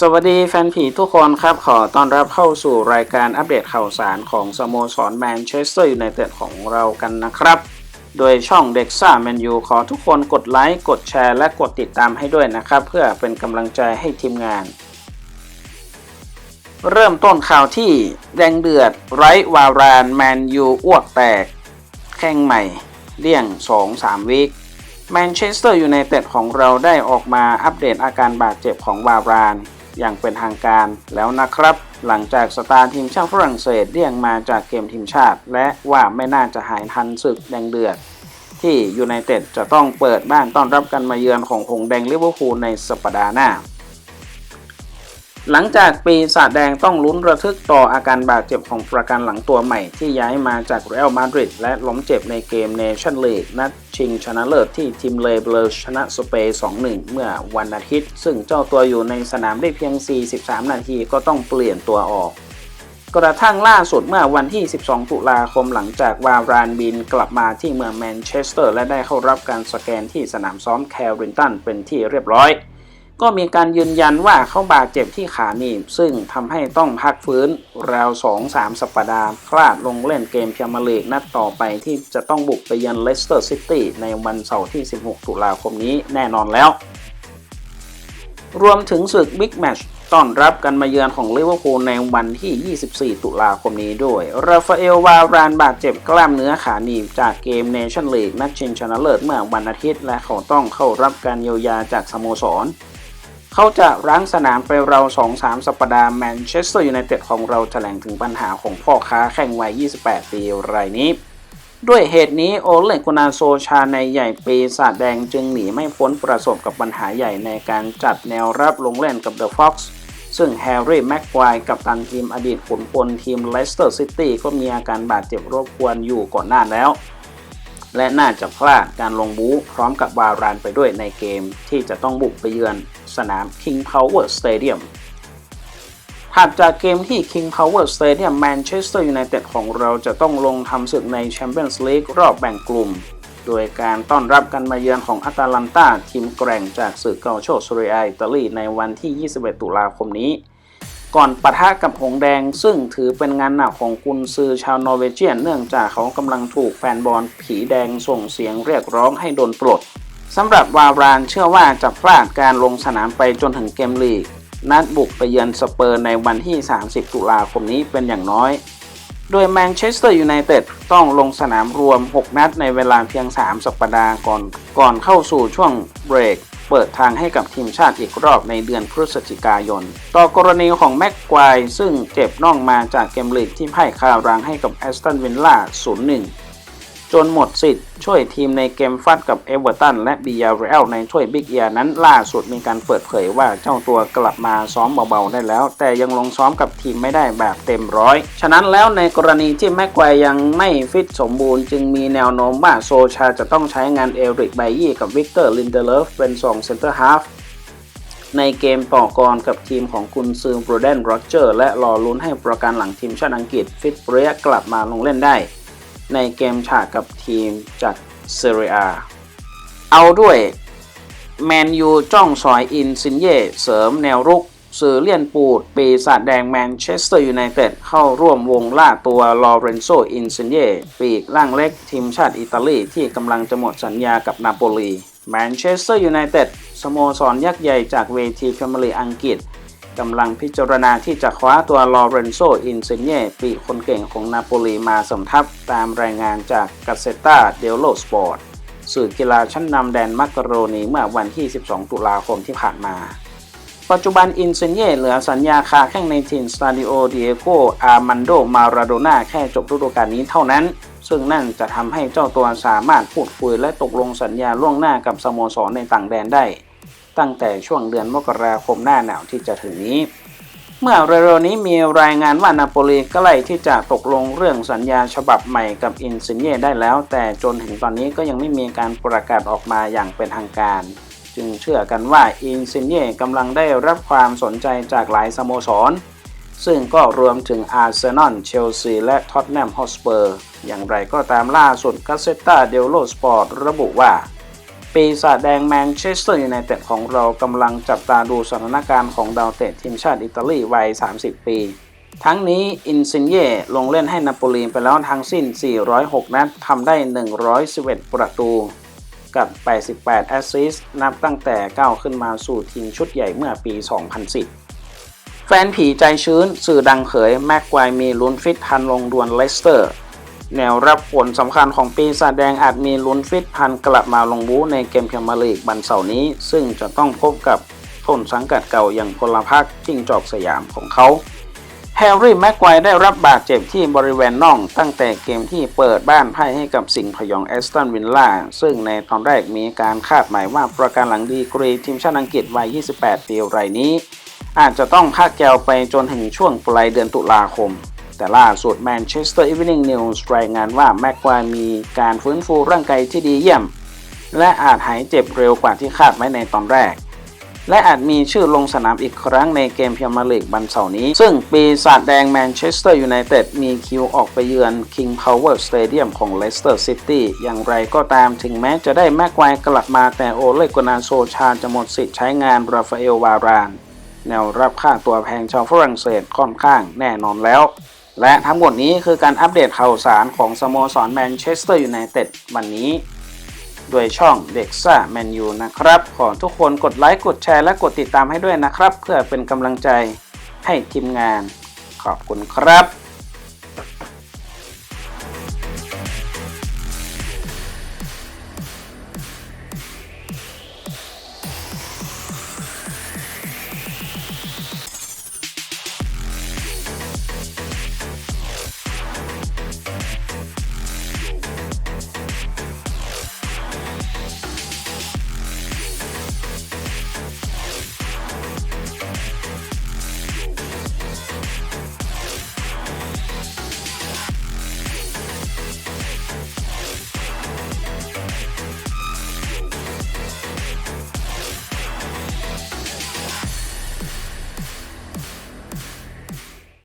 สวัสดีแฟนผีทุกคนครับ ขอต้อนรับเข้าสู่รายการอัปเดตข่าวสารของสโมสรแมนเชสเตอร์ยูไนเต็ดของเรากันนะครับ โดยช่องเด็กซ่าแมนยูขอทุกคนกดไลค์ กดแชร์ และกดติดตามให้ด้วยนะครับ เพื่อเป็นกำลังใจให้ทีมงาน เริ่มต้นข่าวที่แดงเดือดไร้วารานแมนยูอ้วกแตก แข่งใหม่เลี่ยง 2-3วีคแมนเชสเตอร์ยูไนเต็ดของเราได้ออกมาอัปเดตอาการบาดเจ็บของวาราน อย่างเป็นทางการแล้วนะครับ หลังจากสตาร์ทีมชาติฝรั่งเศสเรียงมาจากเกมทีมชาติ และว่าไม่น่าจะหายทันศึกแดงเดือด ที่ยูไนเต็ดจะต้องเปิดบ้านต้อนรับกันมาเยือนของหงส์แดงลิเวอร์พูลในสัปดาห์หน้า หลังจากปีศาจแดงต้องลุ้นระทึกต่ออาการบาดเจ็บของประกันหลังตัวใหม่ที่ย้ายมาจากเรอัลมาดริดและล้มเจ็บในเกมเนชั่นลีกนัดชิงชนะเลิศที่ทีมเลเบลชนะสเปย์2-1 เมื่อวันอาทิตย์ ซึ่งเจ้าตัวอยู่ในสนามได้เพียง 43 นาทีก็ต้องเปลี่ยนตัวออกกระทั่งล่าสุดเมื่อวันที่ 12 ตุลาคมหลังจากวารานบินกลับมาที่เมืองแมนเชสเตอร์ และได้เข้ารับการสแกนที่สนามซ้อมแครินตันเป็นที่เรียบร้อย ก็มีการยืนยันว่าเขาบาดเจ็บที่ขาหนีบ ซึ่งทำให้ต้องพักฟื้นราว 2-3 สัปดาห์พลาดลงเล่นเกมพรีเมียร์ลีกนัดต่อไปที่จะต้องบุกไปเยือนเลสเตอร์ซิตี้ในวันเสาร์ที่ 16 ตุลาคมนี้แน่นอนแล้ว รวมถึงศึกบิ๊กแมตช์ต้อนรับกันมาเยือนของลิเวอร์พูลในวันที่ 24 ตุลาคมนี้ด้วย ราฟาเอล วารานบาดเจ็บกล้ามเนื้อขาหนีบจากเกมเนชั่นลีกนัดชิงชนะเลิศเมื่อวันอาทิตย์ และเขาต้องเข้ารับการเยียวยาจากสโมสร เขาจะรั้งสนามไปเรา 2-3 สัปดาห์แมนเชสเตอร์ยูไนเต็ดของเราแถลงถึงปัญหาของพ่อค้าแข่งวัย 28 ปีรายนี้ ด้วยเหตุนี้โอเลกุนาโซชาในใหญ่ปีศาจแดงจึงหนีไม่พ้นประสบกับปัญหาใหญ่ในการจัดแนวรับลงเล่นกับเดอะฟ็อกซ์ซึ่งแฮร์รี่แม็กควายกับตันทีมอดีตขุนพลทีมเลสเตอร์ซิตี้ก็มีอาการบาดเจ็บรบกวนอยู่ก่อนหน้าแล้ว และน่าจะพลาดการลงบู๊พร้อมกับวารานไปด้วยในเกมที่จะต้องบุกไปเยือนสนาม King Power Stadium ถัดจากเกมที่ King Power Stadium แมนเชสเตอร์ยูไนเต็ดของเราจะต้องลงทำศึกในแชมเปี้ยนส์ลีกรอบแบ่งกลุ่ม โดยการต้อนรับกันมาเยือนของอาตาลันตาทีมแกร่งจากศึกเกาโชซเรียอิตาลีในวันที่ 21 ตุลาคมนี้ ก่อนปะทะกับหงแดงซึ่งถือเป็นงานหนักของกุนซือชาวนอร์เวเจียนเนื่องจากเขากำลังถูกแฟนบอลผีแดงส่งเสียงเรียกร้องให้โดนปลดสำหรับวารานเชื่อว่าจะพลาดการลงสนามไปจนถึงเกมลีก นัดบุกไปเยือนสเปอร์ในวันที่ 30 ตุลาคมนี้เป็นอย่างน้อย โดยแมนเชสเตอร์ยูไนเต็ดต้องลงสนามรวม 6 นัดในเวลาเพียง 3 สัปดาห์ก่อนก่อนเข้าสู่ช่วงเบรก เปิดทางให้กับทีมชาติอีกรอบในเดือนพฤศจิกายน ต่อกรณีของแม็กควายซึ่งเจ็บน่องมาจากเกมลีกที่พ่ายคารังให้กับแอสตันวินล่า 0-1 จนหมดสิทธิ์ช่วยทีมในเกมฟัดกับเอเวอร์ตันและบียาเรลในถ้วยบิ๊กเอียนั้นล่าสุดมีการเปิดเผยว่าเจ้าตัวกลับมาซ้อมเบาๆได้แล้ว แต่ยังลงซ้อมกับทีมไม่ได้แบบเต็มร้อย ฉะนั้นแล้วในกรณีที่แม็กควายยังไม่ฟิตสมบูรณ์ จึงมีแนวโน้มว่าโซชาจะต้องใช้งานเอริกไบยี่กับวิกเตอร์ลินเดเลฟเป็น2เซนเตอร์ฮาฟในเกมต่อกรกับทีมของกุนซือโบรเดนโรเจอร์และรอลุ้นให้ประกันหลังทีมชาติอังกฤษฟิตเปรียกลับมาลงเล่นได้ ในเกมฉากกับทีมจากเซเรียเอาด้วยแมนยูจ้องสอยอินซินเย่เสริมแนวรุกสื่อเลียนปูด ปีศาจแดงแมนเชสเตอร์ยูไนเต็ดเข้าร่วมวงล่าตัวลอเรนโซอินซินเย่ปีกล่างเล็กทีมชาติอิตาลีที่กำลังจะหมดสัญญากับนาโปลีแมนเชสเตอร์ยูไนเต็ดสโมสรยักษ์ใหญ่จากเวทีพรีเมียร์ลีกอังกฤษ กำลังพิจารณาที่จะคว้าตัวลอเรนโซ อินเซเน่ปีคนเก่งของนาโปลีมาสมทัพตามรายงานจากกาเซตาเดลโลสปอร์ตสื่อกีฬาชั้นนำแดนมักกะโรนีเมื่อวันที่ 12 ตุลาคมที่ผ่านมา ปัจจุบันอินเซเน่เหลือสัญญาคาแข่งในทีมสตาดิโอเดียโกอาร์มันโด มาราโดนาแค่จบฤดูกาลนี้เท่านั้น ซึ่งนั่นจะทำให้เจ้าตัวสามารถพูดคุยและตกลงสัญญาล่วงหน้ากับสโมสรในต่างแดนได้ ตั้งแต่ช่วงเดือนมกราคมหน้าหนาวที่จะถึงนี้ เมื่อเร็วๆนี้มีรายงานว่านาโปลีใกล้ที่จะตกลงเรื่องสัญญาฉบับใหม่กับอินซินเย่ได้แล้ว แต่จนถึงตอนนี้ก็ยังไม่มีการประกาศออกมาอย่างเป็นทางการ จึงเชื่อกันว่าอินซินเย่กำลังได้รับความสนใจจากหลายสโมสรซึ่งก็รวมถึงอาร์เซนอล เชลซี และท็อตแนม ฮอสเปอร์ อย่างไรก็ตามล่าสุดกาเซตตาเดลโลสปอร์ตระบุว่า ปีศาจแดงแมนเชสเตอร์ยูไนเต็ดของเรากำลังจับตาดูสถานการณ์ของดาวเตะทีมชาติอิตาลีวัย 30 ปี ทั้งนี้อินซินเย่ลงเล่นให้นาโปลีไปแล้วทั้งสิ้น 406 นัดทำได้ 111 ประตู กับ 88 แอสซิสต์นับตั้งแต่ก้าวขึ้นมาสู่ทีมชุดใหญ่เมื่อปี 2010แฟนผีใจชื้น สื่อดังเขย แม็กควายมีลุ้นฟิตพันลงดวลเลสเตอร์ แนวรับผลสำคัญของปีศาจแดงอาจมีลุ้นฟิตพันกลับมาลงบูในเกมพรีเมียร์ลีกวันเสาร์นี้ ซึ่งจะต้องพบกับต้นสังกัดเก่าอย่างพลพักจิ้งจอกสยามของเขาแฮร์รี่แม็กควได้รับบาดเจ็บที่บริเวณน่อง ตั้งแต่เกมที่เปิดบ้านพ่ให้กับสิงห์พยองแอสตันวินล่า ซึ่งในตอนแรกมีการคาดหมายว่าประการหลังดีกรีทีมชาติอังกฤษวัย 28 ปีรายนี้ อาจจะต้องพักแกวไปจนถึงช่วงปลายเดือนตุลาคม แต่ล่าสุดแมนเชสเตอร์อี n ว n ิงนิวส์รายงานว่าแม็กควายมีการฟื้นฟูร่างกายที่ดีเยี่ยม และอาจหายเจ็บเร็วกว่าที่คาดไว้ในตอนแรก และอาจมีชื่อลงสนามอีกครั้งในเกมพรีเมียร์ลีกวันเสาร์นี้ ซึ่งปีศาจแดงแมนเชสเตอร์ยูไนเต็ดมีคิวออกไปเยือน King Power Stadium ของเลสเตอร์ซิตี้อย่างไรก็ตามถึงแม้จะได้แม็กควายกลับมาแต่โอเลกนาโซชาจะหมดสิทธิ์ใช้งานราฟาเอลวารานแนวรับค่าตัวแพงชาวฝรั่งเศสค่อนข้างแน่นอนแล้ว และทั้งหมดนี้คือการอัปเดตข่าวสารของสโมสรแมนเชสเตอร์ยูไนเต็ดวันนี้ โดยช่องเด็กซ่าแมนยูนะครับ ขอทุกคนกดไลค์กดแชร์และกดติดตามให้ด้วยนะครับ เพื่อเป็นกำลังใจให้ทีมงาน ขอบคุณครับ